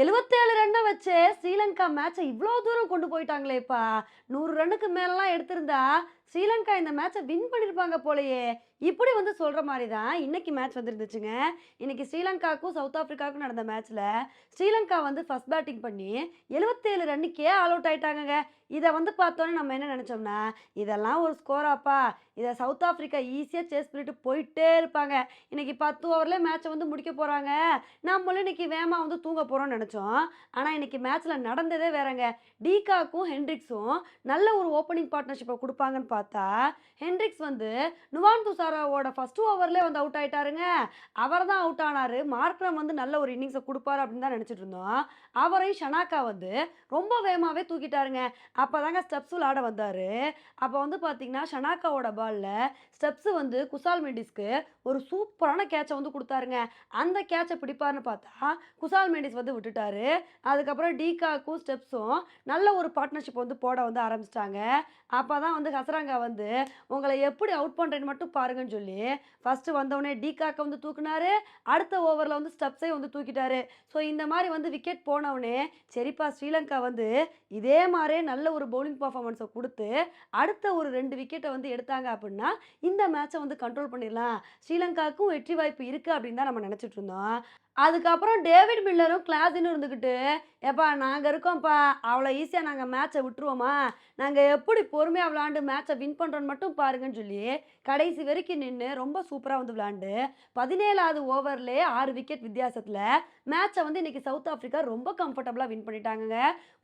எழுபத்தேழு ரன்னை வச்சு ஸ்ரீலங்கா மேட்சை இவ்வளோ தூரம் கொண்டு போயிட்டாங்களேப்பா. நூறு ரன்னுக்கு மேலெலாம் எடுத்திருந்தா ஸ்ரீலங்கா இந்த மேட்சை வின் பண்ணியிருப்பாங்க போலயே. இப்படி வந்து சொல்கிற மாதிரி தான் இன்னைக்கு மேட்ச் வந்துருந்துச்சுங்க. இன்னைக்கு ஸ்ரீலங்காவுக்கும் சவுத் ஆஃப்ரிக்காவுக்கும் நடந்த மேட்ச்சில் ஸ்ரீலங்கா வந்து ஃபஸ்ட் பேட்டிங் பண்ணி எழுபத்தேழு ரன்னுக்கே ஆல் அவுட் ஆயிட்டாங்கங்க. இதை வந்து பார்த்தோன்னே நம்ம என்ன நினச்சோம்னா இதெல்லாம் ஒரு ஸ்கோராப்பா இதை சவுத் ஆஃப்ரிக்கா ஈஸியாக சேஸ் பண்ணிட்டு போயிட்டே இருப்பாங்க. இன்னைக்கு பத்து ஓவரில் மேட்ச்சை வந்து முடிக்க போகிறாங்க நம்மளும் இன்னைக்கு வேமா வந்து தூங்க போகிறோம்னு நினச்சோம். ஆனால் இன்னைக்கு மேட்ச்சில் நடந்ததே வேறங்க. டீகாக்கும் ஹென்ட்ரிக்ஸும் நல்ல ஒரு ஓப்பனிங் பார்ட்னர்ஷிப்பை கொடுப்பாங்கன்னு பார்த்தா ஹென்ரிக்ஸ் வந்து நுவான் துசாராவோட ஃபஸ்ட் ஓவர்லேயே வந்து அவுட் ஆயிட்டாருங்க. அவர் தான் அவுட் ஆனார். மார்க்ரம் வந்து நல்ல ஒரு இன்னிங்ஸை கொடுப்பாரு அப்படின்னு தான் நினச்சிட்டு இருந்தோம். அவரையும் ஷனாக்கா வந்து ரொம்ப வேகமாகவே தூக்கிட்டாருங்க. அப்போ தாங்க ஸ்டெப்ஸ் விளாட வந்தார். அப்போ வந்து பார்த்தீங்கன்னா ஷனாக்காவோட பாலில் ஸ்டெப்ஸு வந்து குசால் மெண்டிஸ்க்கு ஒரு சூப்பரான கேட்சை வந்து கொடுத்தாருங்க. அந்த கேட்சை பிடிப்பாருன்னு பார்த்தா குசால் மெண்டிஸ் வந்து விட்டுட்டாரு. அதுக்கப்புறம் டீகாக்கும் ஸ்டெப்ஸும் நல்ல ஒரு பார்ட்னர்ஷிப் வந்து போட வந்து ஆரம்பிச்சிட்டாங்க. அப்போ தான் வந்து ஹசராங்கா வந்து உங்களை எப்படி அவுட் பண்ணுறேன்னு மட்டும் பாருங்கன்னு சொல்லி ஃபஸ்ட்டு வந்தவொடனே டீகாக்கை வந்து தூக்குனாரு அடுத்த ஓவரில் வந்து ஸ்டெப்ஸை வந்து தூக்கிட்டாரு. ஸோ இந்த மாதிரி வந்து விக்கெட் போனவுடனே சரிப்பா ஸ்ரீலங்கா வந்து இதே மாதிரியே நல்ல ஒரு பவுலிங் பர்ஃபார்மன்ஸை கொடுத்து அடுத்த ஒரு ரெண்டு விக்கெட்டை வந்து எடுத்தாங்க அப்படின்னா இந்த மேட்சை வந்து கண்ட்ரோல் பண்ணிடலாம். ஸ்ரீலங்காவுக்கும் வெற்றி வாய்ப்பு இருக்குது அப்படின்னு தான் நம்ம நினச்சிட்டு இருந்தோம். அதுக்கப்புறம் டேவிட் மில்லரும் கிளாஸின்னு இருந்துக்கிட்டு ஏப்பா நாங்கள் இருக்கோம்ப்பா. அவ்வளோ ஈஸியாக நாங்கள் மேட்சை விட்டுருவோமா? நாங்கள் எப்படி பொறுமையாக விளாண்டு மேட்சை வின் பண்ணுறோன்னு மட்டும் பாருங்கன்னு சொல்லி கடைசி வரைக்கும் நின்று ரொம்ப சூப்பராக வந்து விளாண்டு பதினேழாவது ஓவர்லேயே ஆறு விக்கெட் வித்தியாசத்தில் மேட்சை வந்து இன்றைக்கி சவுத் ஆஃப்ரிக்கா ரொம்ப கம்ஃபர்டபுளாக வின் பண்ணிட்டாங்க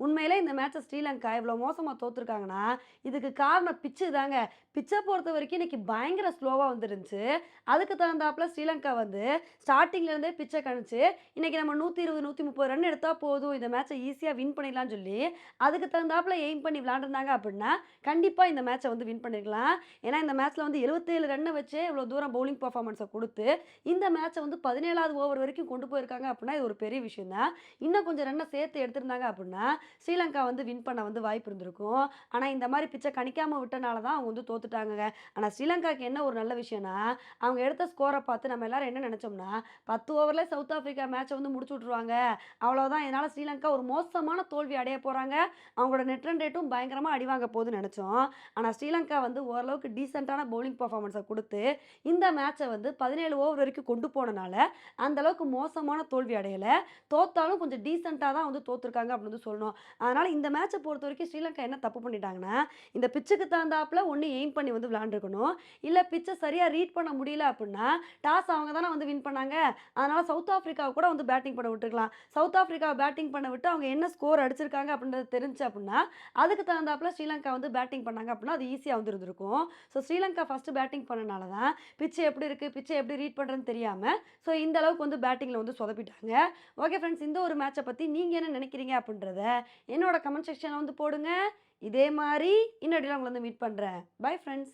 உண்மையிலே இந்த மேட்சை ஸ்ரீலங்கா இவ்வளோ மோசமாக தோற்றுருக்காங்கன்னா இதுக்கு காரணம் பிச்சு தாங்க. பிச்சை பொறுத்த வரைக்கும் இன்றைக்கி பயங்கர ஸ்லோவாக வந்துருந்துச்சு. அதுக்கு தகுந்தாப்பில் ஸ்ரீலங்கா வந்து ஸ்டார்டிங்லேருந்தே பிச்சை கணிச்சு இன்றைக்கி நம்ம நூற்றி இருபது நூற்றி முப்பது ரன் எடுத்தால் போதும் இந்த மேட்சை ஈஸியாக வின் பண்ணிடலாம்னு சொல்லி அதுக்கு தகுந்தாப்புல எய்ம் பண்ணி விளாண்டுருந்தாங்க அப்படின்னா கண்டிப்பாக இந்த மேட்சை வந்து வின் பண்ணிருக்கலாம். ஏன்னா இந்த மேட்ச்சில் வந்து எழுபத்தேழு ரன்னை வச்சு இவ்வளோ தூரம் பவுலிங் பர்ஃபார்மன்ஸை கொடுத்து இந்த மேட்சை வந்து பதினேழாவது ஓவர் வரைக்கும் கொண்டு போயிருக்காங்க அப்படின்னா இது ஒரு பெரிய விஷயம் தான் இன்னும் கொஞ்சம் ரன்னை சேர்த்து எடுத்திருந்தாங்க அப்படின்னா ஸ்ரீலங்கா வந்து வின் பண்ண வந்து வாய்ப்பு இருந்திருக்கும். ஆனால் இந்த மாதிரி பிச்சை கணிக்காமல் விட்டனால தான் அவங்க வந்து தோத்துட்டாங்க ஆனால் ஸ்ரீலங்காக்கு என்ன ஒரு நல்ல விஷயம்னா அவங்க எடுத்த ஸ்கோரை பார்த்து நம்ம எல்லாரும் என்ன நினச்சோம்னா பத்து ஓவரில் சவுத் சவுத் ஆஃப்ரிக்கா மேட்சை வந்து முடிச்சு விட்ருவாங்க அவ்வளோதான் இதனால் ஸ்ரீலங்கா ஒரு மோசமான தோல்வி அடைய போகிறாங்க அவங்களோட நெட் ரன் ரேட்டும் பயங்கரமாக அடிவாங்க போகுதுன்னு நினச்சோம். ஆனால் ஸ்ரீலங்கா வந்து ஓரளவுக்கு டீசெண்டான பவுலிங் பர்ஃபார்மன்ஸை கொடுத்து இந்த மேட்சை வந்து பதினேழு ஓவர் வரைக்கும் கொண்டு போனனால அந்த அளவுக்கு மோசமான தோல்வி அடையலை. தோத்தாலும் கொஞ்சம் டீசெண்டாக தான் வந்து தோத்துருக்காங்க அப்படின்னு வந்து சொல்லணும். அதனால் இந்த மேட்சை பொறுத்த வரைக்கும் ஸ்ரீலங்கா என்ன தப்பு பண்ணிட்டாங்கன்னா இந்த பிச்சுக்கு தகுந்தாப்புல ஒன்று எய்ம் பண்ணி வந்து விளாண்டுருக்கணும் இல்லை பிச்சை சரியாக ரீட் பண்ண முடியல அப்படின்னா டாஸ் அவங்க தானே வந்து வின் பண்ணாங்க. அதனால் சவுத் ஆஃப் ஆஃப்ரிக்காவை கூட வந்து பேட்டிங் பண்ண விட்டுருக்கலாம். சவுத் ஆஃப்ரிக்காவை பேட்டிங் பண்ண விட்டு அவங்க என்ன ஸ்கோர் அடிச்சிருக்காங்க அப்படின்றது தெரிஞ்சு அப்படின்னா அதுக்கு தகுந்தாப்புல ஸ்ரீலங்கா வந்து பேட்டிங் பண்ணாங்க அப்படின்னா அது ஈஸியாக வந்து இருந்திருக்கும் ஸோ ஸ்ரீலங்கா ஃபஸ்ட்டு பேட்டிங் பண்ணனால தான் பிச்சை எப்படி இருக்குது பிச்சை எப்படி ரீட் பண்ணுறதுன்னு தெரியாமல் ஸோ இந்த அளவுக்கு வந்து பேட்டிங்கில் வந்து சொதப்பிட்டாங்க. ஓகே ஃப்ரெண்ட்ஸ் இந்த ஒரு மேட்சை பற்றி நீங்கள் என்ன நினைக்கிறீங்க அப்படின்றத என்னோட கமெண்ட் செக்ஷனில் வந்து போடுங்க. இதே மாதிரி இன்னடியில் உங்களை வந்து மீட் பண்ணுறேன் பை ஃப்ரெண்ட்ஸ்